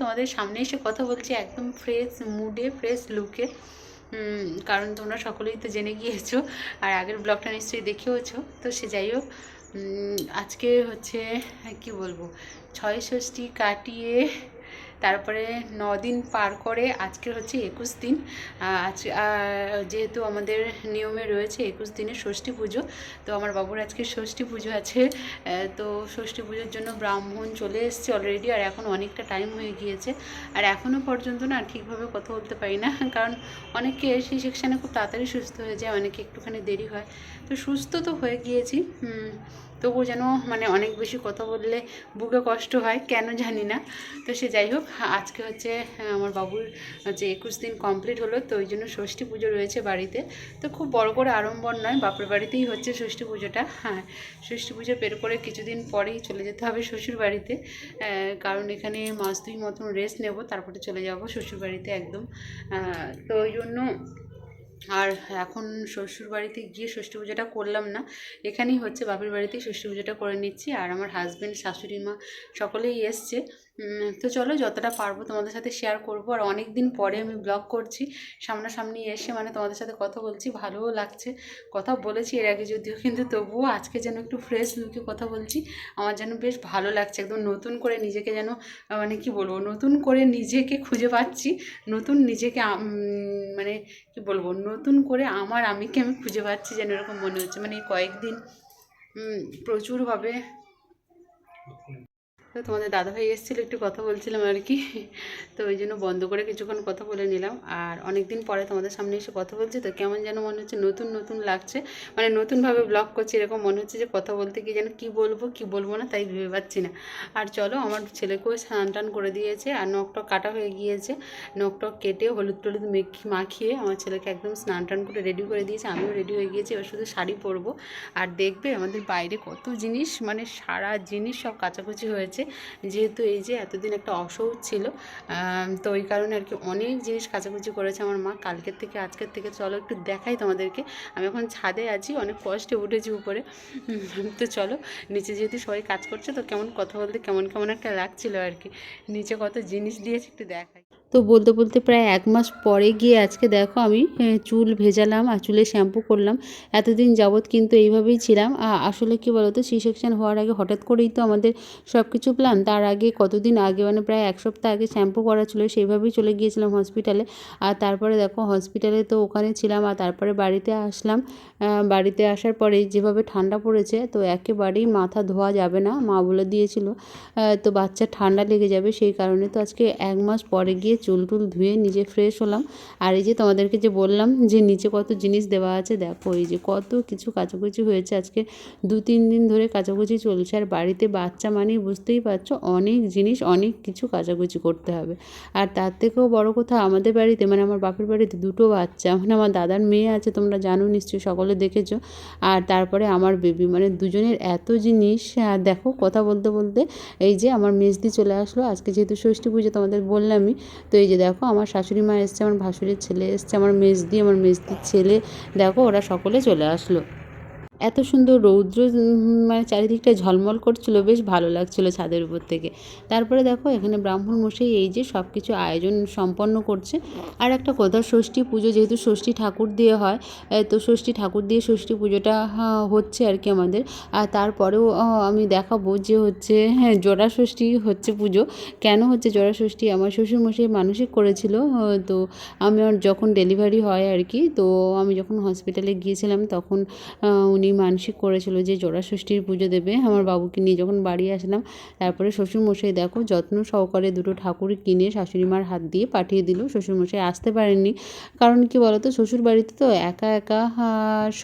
তোমাদের সামনে এসে কথা বলছি একদম ফ্রেশ মুডে ফ্রেশ লুকে কারণ তোমরা সকলেই তো জেনে গিয়েছো আর আগের ব্লগটা নিশ্চয়ই দেখেওছো। তো সে যাই হোক আজকে হচ্ছে, কি বলব ছয় ষষ্ঠী কাটিয়ে তারপরে দিন পার করে আজকে হচ্ছে একুশ দিন। আজ যেহেতু আমাদের নিয়মে রয়েছে একুশ দিনের ষষ্ঠী পুজো, তো আমার বাবুর আজকে ষষ্ঠী পুজো আছে। তো ষষ্ঠী পুজোর জন্য ব্রাহ্মণ চলে এসছে অলরেডি আর এখন অনেকটা টাইম হয়ে গিয়েছে। আর এখনও পর্যন্ত না ঠিকভাবে কথা বলতে পারি না, কারণ অনেকে সেই সেকশানে খুব তাড়াতাড়ি সুস্থ হয়ে যায়, অনেকে একটুখানি দেরি হয়। তো সুস্থ তো হয়ে গিয়েছি তবুও যেন মানে অনেক বেশি কথা বললে বুকে কষ্ট হয়, কেন জানি না। তো সে যাই হোক আজকে হচ্ছে আমার বাবুর হচ্ছে একুশ দিন কমপ্লিট হলো, তো ওই জন্য ষষ্ঠী পুজো রয়েছে বাড়িতে। তো খুব বড় করে আড়ম্বর নয়, বাপের বাড়িতেই হচ্ছে ষষ্ঠী পুজোটা। হ্যাঁ ষষ্ঠী পুজো বের করে কিছুদিন পরেই চলে যেতে হবে শ্বশুর বাড়িতে। কারণ এখানে মাস দুই মতন রেস্ট নেব, তারপরে চলে যাব শ্বশুর বাড়িতে একদম। তো ওই জন্য আর এখন শ্বশুর বাড়িতে গিয়ে ষষ্ঠী পুজোটা করলাম না। এখানেই হচ্ছে, বাপের বাড়িতেই ষষ্ঠী পুজোটা করে নিচ্ছি। আর আমার হাজব্যান্ড শাশুড়ি মা সকলেই এসছে। তো চলো যতটা পারব তোমাদের সাথে শেয়ার করব। আর অনেক দিন পরে আমি ব্লগ করছি। সামনাসামনি এসে মানে তোমাদের সাথে কথা বলছি, ভালোও লাগছে। কথা বলেছি এর আগে যদিও, কিন্তু তবুও আজকে যেন একটু ফ্রেশ লুকে কথা বলছি। আমার যেন বেশ ভালো লাগছে, একদম নতুন করে নিজেকে যেন মানে কি বলব, নতুন করে নিজেকে খুঁজে পাচ্ছি। নতুন নিজেকে মানে কি বলব, নতুন করে আমার আমিকে আমি খুঁজে পাচ্ছি যেন এরকম মনে হচ্ছে। মানে কয়েকদিন প্রচুরভাবে তো তোমাদের দাদাভাই এসেছিল, একটু কথা বলছিলাম আর কি। তো ওই জন্য বন্ধ করে কিছুক্ষণ কথা বলে নিলাম। আর অনেক দিন পরে তোমাদের সামনে এসে কথা বলছি, তো কেমন যেন মনে হচ্ছে নতুন নতুন লাগছে। মানে নতুনভাবে ব্লগ করছি, এরকম মনে হচ্ছে যে কথা বলতে গিয়ে যেন কী বলব কী বলব না, তাই ভেবে পাচ্ছি না। আর চলো, আমার ছেলেকেও স্নান টান করে দিয়েছে, আর নখ টক কাটা হয়ে গিয়েছে। নখ টক কেটে হলুদ টলুদ মেখি, মাখিয়ে আমার ছেলেকে একদম স্নান টান করে রেডি করে দিয়েছে। আমিও রেডি হয়ে গিয়েছি, এবার শুধু শাড়ি পরবো। আর দেখবে আমাদের বাইরে কত জিনিস মানে সারা জিনিস সব কাচাকুচি হয়েছে। যেহেতু এই যে এতদিন একটা অসৌচ ছিল তো ওই কারণে আর কি অনেক জিনিস কাচাকুচি করেছে আমার মা। কালকের থেকে, আজকের থেকে চলো একটু দেখাই তোমাদেরকে। আমি এখন ছাদে আছি, অনেক কষ্টে উঠেছি উপরে। তো চলো, নিচে যেহেতু সবাই কাজ করছে, তো কেমন কথা বলতে কেমন কেমন একটা লাগছিল আর কি। নিচে কত জিনিস দিয়েছে একটু দেখাই। তো বলতে বলতে প্রায় এক মাস পরে গিয়ে আজকে দেখো আমি চুল ভেজালাম আর চুলে শ্যাম্পু করলাম। এতদিন যাবৎ কিন্তু এইভাবেই ছিলাম। আসলে কি বলতো, সি সেকশন হওয়ার আগে হঠাৎ করেই তো আমাদের সব কিছু প্ল্যান তার আগে কতদিন আগে মানে প্রায় এক সপ্তাহ আগে শ্যাম্পু করা ছিল, সেইভাবেই চলে গিয়েছিলাম হসপিটালে আর তারপরে দেখো হসপিটালে তো ওখানে ছিলাম আর তারপরে বাড়িতে আসলাম। বাড়িতে আসার পরে যেভাবে ঠান্ডা পড়েছে, তো একেবারেই মাথা ধোয়া যাবে না, মা বলে দিয়েছিল। তো বাচ্চার ঠান্ডা লেগে যাবে, সেই কারণে তো আজকে এক মাস পরে গিয়ে চুল টুল ধুয়ে নিজে ফ্রেশ হলাম। আর এই যে তোমাদেরকে যে বললাম যে নিচে কত জিনিস দেওয়া আছে, দেখো এই যে কত কিছু কাচাকুচি হয়েছে। আজকে দু, তিন দিন ধরে কাচাকুচি চলছে। আর বাড়িতে বাচ্চা মানেই বুঝতেই পারছ, অনেক জিনিস, অনেক কিছু কাচাকুচি করতে হবে। আর তার থেকেও বড় কথা, আমাদের বাড়িতে মানে আমার বাপের বাড়িতে দুটো বাচ্চা মানে আমার দাদার মেয়ে আছে, তোমরা জানো নিশ্চয়ই, সকলে দেখেছ। আর তারপরে আমার বেবি মানে দুজনের এত জিনিস দেখো কথা বলতে বলতে এই যে আমার মেজদি চলে আসলো। আজকে যেহেতু ষষ্ঠী পুজো, তোমাদের বললামই তো এই যে দেখো, আমার শাশুড়ি মা এসছে, আমার ভাসুরের ছেলে এসছে, আমার মেজদি, আমার মেজদির ছেলে। দেখো, ওরা সকলে চলে আসলো। এত সুন্দর রৌদ্র মানে চারিদিকটা ঝলমল করছিল বেশ ভালো লাগছিল ছাদের উপর থেকে। তারপরে দেখো এখানে ব্রাহ্মণ মশাই এই যে সব কিছু আয়োজন সম্পন্ন করছে। আর একটা কথা ষষ্ঠী পুজো যেহেতু ষষ্ঠী ঠাকুর দিয়ে হয় তো ষষ্ঠী ঠাকুর দিয়ে ষষ্ঠী পুজোটা হচ্ছে আর কি আমাদের। আর তারপরেও আমি দেখাবো যে হচ্ছে হ্যাঁ জোড়া ষষ্ঠী হচ্ছে পুজো। কেন হচ্ছে জোড়া ষষ্ঠী? আমার শ্বশুরমশাই মানসিক করেছিল তো আমার যখন ডেলিভারি হয় আর কি তো আমি যখন হসপিটালে গিয়েছিলাম তখন আহ, উনি মানসিক করেছিল যে জোড়া ষষ্ঠীর পুজো দেবে। আমার বাবুকে নিয়ে যখন বাড়ি আসলাম, তারপরে শ্বশুরমশাই দেখো যত্ন সহকারে দুটো ঠাকুর কিনে শাশুড়িমার হাত দিয়ে পাঠিয়ে দিল। শ্বশুরমশাই আসতে পারেননি। কারণ কি বলতো শ্বশুর বাড়িতে তো একা একা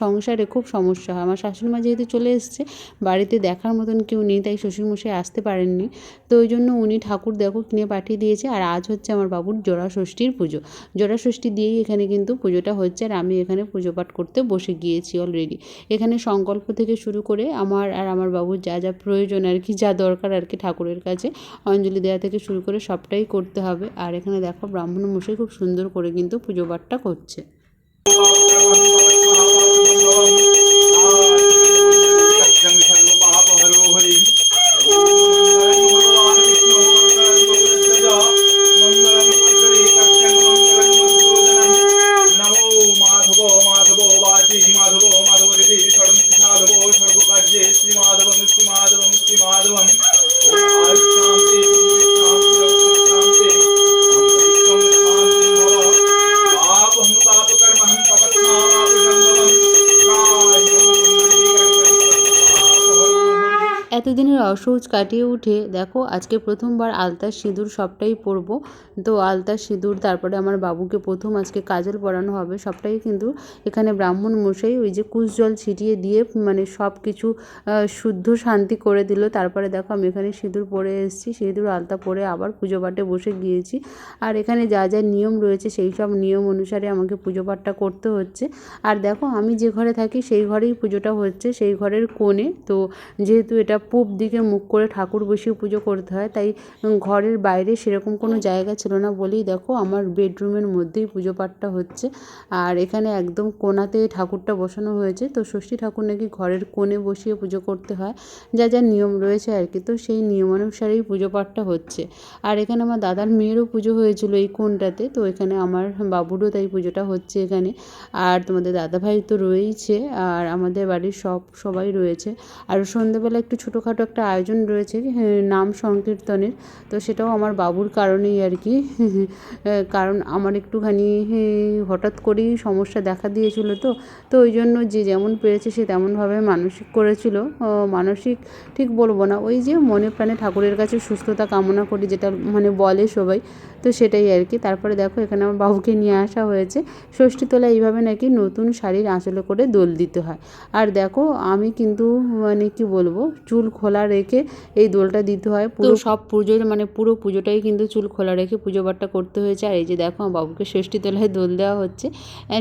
সংসারে খুব সমস্যা হয়। আমার শাশুড়িমা যেহেতু চলে এসছে, বাড়িতে দেখার মতন কেউ নেই, তাই শ্বশুরমশাই আসতে পারেননি। তো ওই জন্য উনি ঠাকুর দেখো কিনে পাঠিয়ে দিয়েছে। আর আজ হচ্ছে আমার বাবুর জোড়া ষষ্ঠীর পুজো। জোড়া ষষ্ঠী দিয়েই এখানে কিন্তু পুজোটা হচ্ছে। আর আমি এখানে পুজো পাঠ করতে বসে গিয়েছি অলরেডি এখানে সংকল্প থেকে শুরু করে আমার আর আমার বাবুর যা যা প্রয়োজন আর কি, যা দরকার আর কি ঠাকুরের কাছে অঞ্জলি দেওয়া থেকে শুরু করে সবটাই করতে হবে। আর এখানে দেখো ব্রাহ্মণ মশাই খুব সুন্দর করে কিন্তু পুজো পাঠটা করছে। এতদিনের অসৌচ কাটিয়ে উঠে, দেখো আজকে প্রথমবার আলতা সিঁদুর সবটাই পরবো। তো আলতা সিঁদুর, তারপরে আমার বাবুকে প্রথম আজকে কাজল পরানো হবে, সবটাই কিন্তু এখানে ব্রাহ্মণ মশাই ওই যে কুশ জল ছিটিয়ে দিয়ে মানে সব কিছু শুদ্ধ শান্তি করে দিল। তারপরে দেখো আমি এখানে সিঁদুর পরে এসেছি, সিঁদুর আলতা পরে আবার পুজো পাঠে বসে গিয়েছি। আর এখানে যা যা নিয়ম রয়েছে সেই সব নিয়ম অনুসারে আমাকে পুজো পাঠটা করতে হচ্ছে। আর দেখো আমি যে ঘরে থাকি সেই ঘরেই পুজোটা হচ্ছে, সেই ঘরের কোণে। তো যেহেতু এটা পূব দিকে মুখ করে ঠাকুর বসিয়ে পুজো করতে হয়, তাই ঘরের বাইরে সেরকম কোনো জায়গা ছিল না বলেই দেখো আমার বেডরুমের মধ্যেই পুজো পাঠটা হচ্ছে। আর এখানে একদম কোনাতে ঠাকুরটা বসানো হয়েছে, তো ষষ্ঠী ঠাকুর নাকি ঘরের কোণে বসিয়ে পুজো করতে হয়, যা যা নিয়ম রয়েছে আর কি, তো সেই নিয়মানুসারেই পুজো পাঠটা হচ্ছে। আর এখানে আমার দাদার মেয়েরও পুজো হয়েছিল এই কোণটাতে, তো এখানে আমার বাবুরও তাই পুজোটা হচ্ছে এখানে। আর তোমাদের দাদাভাই তো রয়েইছে, আর আমাদের বাড়ির সব সবাই রয়েছে। আর সন্ধ্যেবেলা একটু ছোটোখাটো একটা আয়োজন রয়েছে নাম সংকীর্তনের। তো সেটাও আমার বাবুর কারণেই আর কি। কারণ আমার একটুখানি হঠাৎ করেই সমস্যা দেখা দিয়েছিল তো। তো ওই জন্য যে যেমন পেরেছে সে তেমনভাবে মানসিক করেছিল। মানসিক ঠিক বলব না, ওই যে মনে প্রাণে ঠাকুরের কাছে সুস্থতা কামনা করি যেটা মানে বলে সবাই, তো সেটাই আর কি। তারপরে দেখো এখানে আমার বাবুকে নিয়ে আসা হয়েছে। ষষ্ঠী তোলা এইভাবে নাকি নতুন শাড়ির আঁচলে করে দোল দিতে হয়। আর দেখো আমি কিন্তু মানে কি বলব, চুল খোলা রেখে এই দোলটা দিতে হয়। পুরো সব পুজোর মানে পুরো পুজোটাই কিন্তু চুল খোলা রেখে পুজো পাঠটা করতে হয়েছে। আর এই যে দেখো আমার বাবুকে ষষ্ঠী তোলায় দোল দেওয়া হচ্ছে।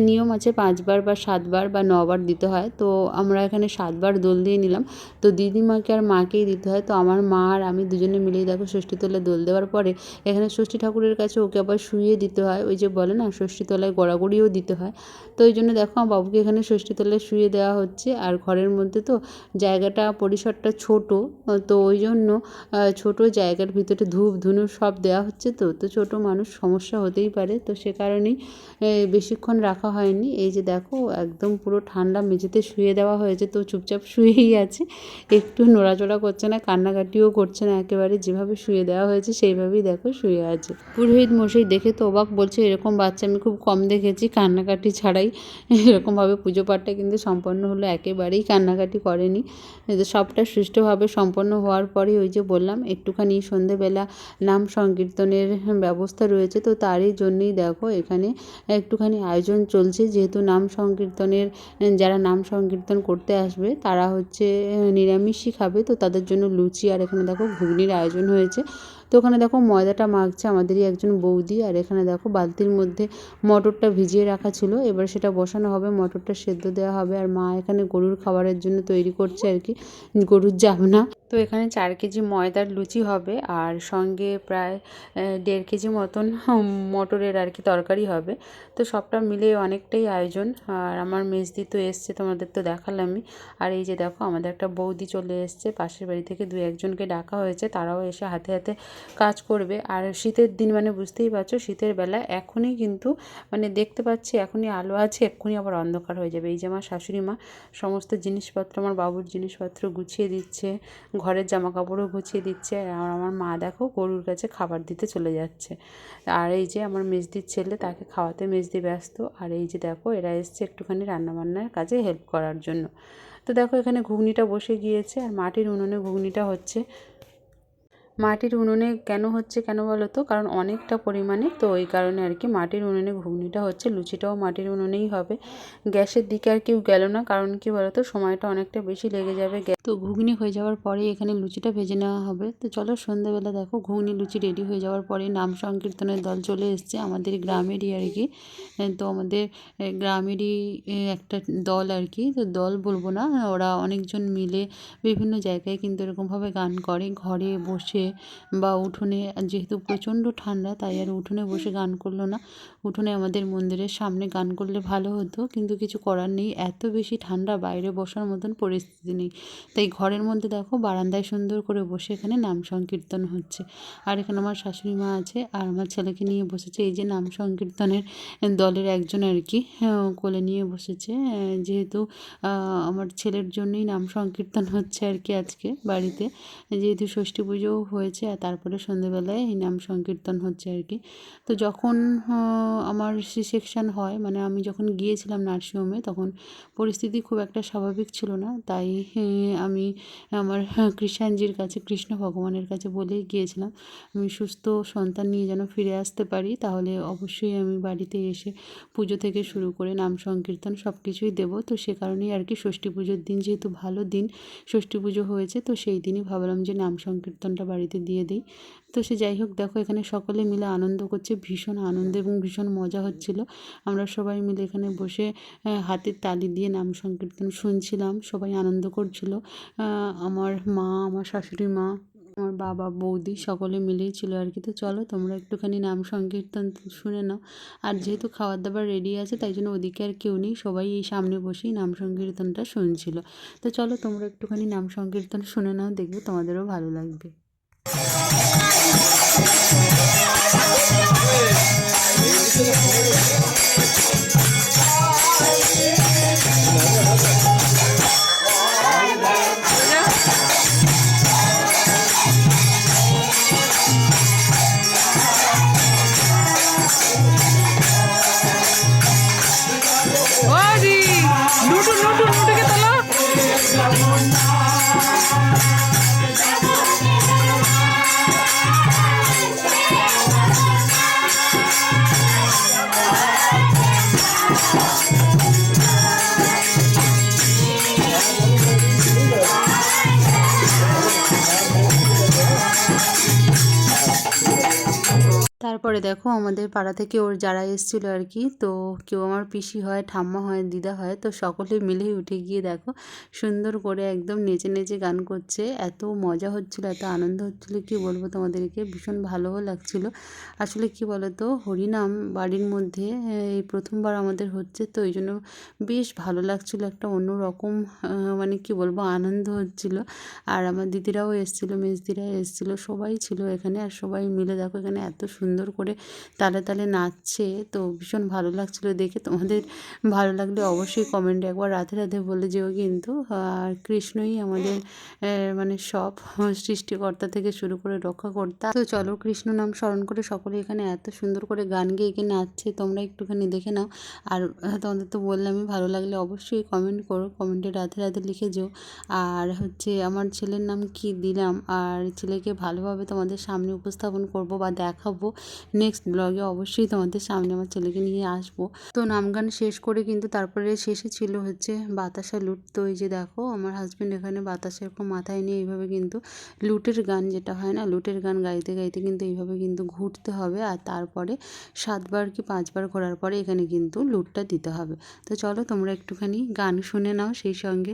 নিয়ম আছে পাঁচবার বা সাতবার বা নবার দিতে হয়। তো আমরা এখানে সাতবার দোল দিয়ে নিলাম। তো দিদিমাকে আর মাকেই দিতে হয়। তো আমার মা আর আমি দুজনে মিলেই দেখো ষষ্ঠী তোলায় দোল দেওয়ার পরে এখানে ষষ্ঠী ঠাকুরের কাছে ওকে আবার শুইয়ে দিতে হয়। ওই যে বলে না, ষষ্ঠী তলায় গড়াগড়িও দিতে হয়। তো ওই জন্য দেখো আমার বাবুকে এখানে ষষ্ঠী তলায় শুয়ে দেওয়া হচ্ছে। আর ঘরের মধ্যে তো জায়গাটা, পরিসরটা ছোট তো ওই জন্য ছোট জায়গার ভিতরে ধূপ, ধুনো সব দেওয়া হচ্ছে তো তো ছোট মানুষ সমস্যা হতেই পারে, তো সে কারণেই বেশিক্ষণ রাখা হয়নি। এই যে দেখো, একদম পুরো ঠান্ডা মেঝেতে শুয়ে দেওয়া হয়েছে তো চুপচাপ শুয়েই আছে, একটু নড়াচড়া করছে না, কান্নাকাটিও করছে না, একেবারে যেভাবে শুয়ে দেওয়া হয়েছে সেইভাবেই দেখো শুয়ে আছে। পুরোহিত মশাই দেখে তো অবাক বলছে, এরকম বাচ্চা আমি খুব কম দেখেছি, কান্নাকাটি ছাড়াই। এরকমভাবে পুজো পাঠটা কিন্তু সম্পন্ন হলো, একেবারেই কান্নাকাটি করেনি। সবটা সুষ্ঠুভাবে সম্পন্ন হওয়ার পরে ওই যে বললাম, একটুখানি সন্ধেবেলা নাম সংকীর্তনের ব্যবস্থা রয়েছে। তো তারই জন্যই দেখো এখানে একটুখানি আয়োজন চলছে। যেহেতু নাম সংকীর্তনের, যারা নাম সংকীর্তন করতে আসবে, তারা হচ্ছে নিরামিষই খাবে। তো তাদের জন্য লুচি আর এখানে দেখো ঘুগনির আয়োজন হয়েছে। ওখানে দেখো ময়দাটা মাখছে আমাদেরই একজন বৌদি আর এখানে দেখো বালতির মধ্যে মটরটা ভিজিয়ে রাখা ছিল। এবার সেটা বসানো হবে, মটরটা সেদ্ধ দেওয়া হবে আর মা এখানে গরুর খাবারের জন্য তৈরি করছে আর কি, গরুর জাবনা তো এখানে চার কেজি ময়দার লুচি হবে আর সঙ্গে প্রায় দেড় কেজি মতন মটরের আর কি তরকারি হবে। তো সবটা মিলে অনেকটাই আয়োজন আর আমার মেজদি তো এসছে, তোমাদের তো দেখালামই। আর এই যে দেখো আমাদের একটা বৌদি চলে এসছে, পাশের বাড়ি থেকে দু একজনকে ডাকা হয়েছে, তারাও এসে হাতে হাতে কাজ করবে। আর শীতের দিন মানে বুঝতেই পারছ, শীতের বেলা এখনই কিন্তু মানে দেখতে পাচ্ছি এখনই আলো আছে, এক্ষুনি আবার অন্ধকার হয়ে যাবে। এই যে আমার শাশুড়ি মা সমস্ত জিনিসপত্র, আমার বাবুর জিনিসপত্র গুছিয়ে দিচ্ছে, ঘরের জামা কাপড়ও গুছিয়ে দিচ্ছে, আর আমার মা দেখো গরুর কাছে খাবার দিতে চলে যাচ্ছে। আর এই যে আমার মেজদির ছেলে, তাকে খাওয়াতে মেজদি ব্যস্ত। আর এই যে দেখো, এরা এসছে একটুখানি রান্নাবান্নার কাজে হেল্প করার জন্য। তো দেখো এখানে ঘুগনিটা বসে গিয়েছে, আর মাটির উনুনে ঘুগনিটা হচ্ছে। মাটির উনুনে কেন হচ্ছে কেন বলো তো? কারণ অনেকটা পরিমাণে তো ওই কারণে আর কি মাটির উনুনে ঘুগনিটা হচ্ছে, লুচিটাও মাটির উনুনেই হবে। গ্যাসের দিকে আর কেউ গেল না, কারণ কি বলো তো সময়টা অনেকটা বেশি লেগে যাবে তো ঘুগনি হয়ে যাওয়ার পরে এখানে লুচিটা ভেজে নেওয়া হবে। তো চলো সন্ধ্যাবেলা দেখো, ঘুগনি লুচি রেডি হয়ে যাওয়ার পরে নাম সংকীর্তনের দল চলে এসছে আমাদের গ্রামেরই আর কি। তো আমাদের গ্রামেরই একটা দল আর কি। তো দল বলব না, ওরা অনেকজন মিলে বিভিন্ন জায়গায় কিন্তু এরকমভাবে গান করে, ঘরে বসে বা উঠোনে, যেহেতু প্রচণ্ড ঠান্ডা, তাই আর উঠোনে বসে গান করল না। উঠোনে আমাদের মন্দিরের সামনে গান করলে ভালো হতো, কিন্তু কিছু করার নেই। এত বেশি ঠান্ডা, বাইরে বসার মতন পরিস্থিতি নেই। তাই ঘরের মধ্যে দেখো, বারান্দায় সুন্দর করে বসে এখানে নাম সংকীর্তন হচ্ছে। আর এখানে আমার শাশুড়ি মা আছে, আর আমার ছেলেকে নিয়ে বসেছে। এই যে নাম সংকীর্তনের দলের একজন আর কি কোলে নিয়ে বসেছে। যেহেতু আমার ছেলের জন্যই নাম সংকীর্তন হচ্ছে আর কি আজকে বাড়িতে। যেহেতু ষষ্ঠী পুজোও হয়েছে আর তারপরে সন্ধেবেলায় এই নাম সংকীর্তন হচ্ছে আর কি। তো যখন আমার সি সেকশন হয় মানে আমি যখন গিয়েছিলাম নার্সিংহোমে, তখন পরিস্থিতি খুব একটা স্বাভাবিক ছিল না। তাই আমি আমার কৃষাণজির কাছে, কৃষ্ণ ভগবানের কাছে বলেই গিয়েছিলাম, আমি সুস্থ সন্তান নিয়ে যেন ফিরে আসতে পারি, তাহলে অবশ্যই আমি বাড়িতে এসে পুজো থেকে শুরু করে নাম সংকীর্তন সব কিছুই দেবো। তো সে কারণেই আর কি ষষ্ঠী পুজোর দিন যেহেতু ভালো দিন, ষষ্ঠী পুজো হয়েছে, তো সেই দিনই ভাবলাম যে নাম সংকীর্তনটা বাড়িতে দিয়ে দিই। তো সে যাই হোক দেখো এখানে সকলে মিলে আনন্দ করছে, ভীষণ আনন্দ এবং ভীষণ মজা হচ্ছিল। আমরা সবাই মিলে এখানে বসে হাতের তালি দিয়ে নাম সংকীর্তন শুনছিলাম, সবাই আনন্দ করছিল। আমার মা, আমার শাশুড়ি মা, আমার বাবা, বৌদি সকলে মিলেই ছিল আর কি। তো চলো, তোমরা একটুখানি নাম সংকীর্তন শুনে নাও। আর যেহেতু খাবার দাবার রেডি আছে, তাই জন্য ওদিকে আর কেউ নেই, সবাই এই সামনে বসেই নাম সংকীর্তনটা শুনছিল। তো চলো, তোমরা একটুখানি নাম সংকীর্তন শুনে নাও, দেখবে তোমাদেরও ভালো লাগবে। Thank you. তারপরে দেখো আমাদের পাড়া থেকে ওর যারা এসেছিল আর কি, তো কেউ আমার পিসি হয়, ঠাম্মা হয়, দিদা হয়, তো সকলে মিলেই উঠে গিয়ে দেখো সুন্দর করে একদম নেচে নেচে গান করছে। এত মজা হচ্ছিল, এত আনন্দ হচ্ছিল, কি বলব তোমাদেরকে? ভীষণ ভালোও লাগছিল। আসলে কি বলো তো হরিনাম বাড়ির মধ্যে এই প্রথমবার আমাদের হচ্ছে, তো এই জন্য বেশ ভালো লাগছিল, একটা অন্য রকম মানে কি বলব, আনন্দ হচ্ছিল। আর আমার দিদিরাও এসেছিল, মেজদিরা এসেছিল, সবাই ছিল এখানে, আর সবাই মিলে দেখো এখানে এত সুন্দর করে তালে তালে নাচছে। তো ভীষণ ভালো লাগছিল দেখে। তোমাদের ভালো লাগলে অবশ্যই কমেন্টে একবার রাধে রাধে বলে যেও কিন্তু। আর কৃষ্ণই আমাদের মানে সব সৃষ্টিকর্তা থেকে শুরু করে রক্ষাকর্তা। তো চলো কৃষ্ণ নাম স্মরণ করে সকলে এখানে এত সুন্দর করে গান গেয়ে গিয়ে নাচছে। তোমরা একটুখানি দেখে নাও। আর তোমাদের তো বললামই ভালো লাগলে অবশ্যই কমেন্ট করো। কমেন্টে রাধে রাধে লিখে যেও। আর হচ্ছে আমার ছেলের নাম কি দিলাম? আর ছেলেকে ভালোভাবে তোমাদের সামনে উপস্থাপন করব বা দেখাবো। নেক্সট ব্লগে অবশ্যই তোমাদের সামনে আমার ছেলেকে নিয়ে আসব। তো নাম গান শেষ করে কিন্তু তারপরে শেষে ছিল হচ্ছে বাতাসা লুট। তো এই যে দেখো, আমার হাজব্যান্ড এখানে বাতাসা এরকম মাথায় নিয়ে এইভাবে কিন্তু লুটের গান যেটা হয় না, লুটের গান গাইতে গাইতে কিন্তু এইভাবে কিন্তু ঘুরতে হবে আর তারপরে সাতবার কি পাঁচবার ঘোরার পরে এখানে কিন্তু লুটটা দিতে হবে। তো চলো তোমরা একটুখানি গান শুনে নাও সেই সঙ্গে।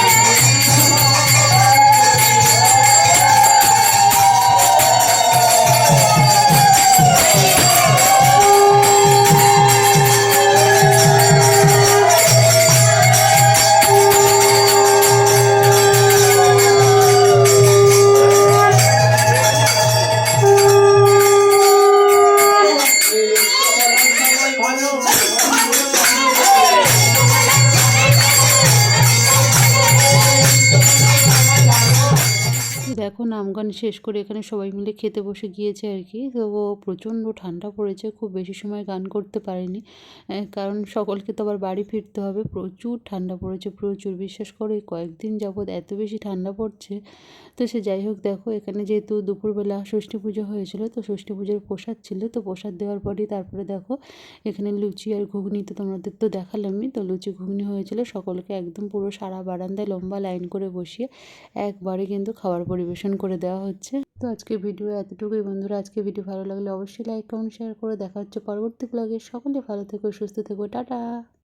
শেষ করে এখানে সবাই মিলে খেতে বসে গিয়েছে আর কি। তো প্রচণ্ড ঠান্ডা পড়েছে, খুব বেশি সময় গান করতে পারিনি। কারণ সকলকে তো আবার বাড়ি ফিরতে হবে। প্রচুর ঠান্ডা পড়েছে, প্রচুর। বিশ্বাস করো কয়েকদিন যাবৎ এত বেশি ঠান্ডা পড়ছে। তো সে যাই হোক, দেখো, এখানে যেহেতু দুপুরবেলা ষষ্ঠী পুজো হয়েছিল, তো ষষ্ঠী পুজোর প্রসাদ ছিল। তো প্রসাদ দেওয়ার পরই তারপরে দেখো, এখানে লুচি আর ঘুগনি তো তোমাদের তো দেখালামই। তো লুচি, ঘুগনি হয়েছিল। সকলকে একদম পুরো সারা বারান্দায় লম্বা লাইন করে বসিয়ে একবারে কিন্তু খাবার পরিবেশন করে দেওয়া হচ্ছে। তো আজকে ভিডিও এতটুকুই। বন্ধুরা, আজকে ভিডিও ভালো লাগলে অবশ্যই লাইক কমেন্ট শেয়ার করে দেখা হচ্ছে পরবর্তী ব্লগে সকলে ভালো থেকো, সুস্থ থেকো, টাটা!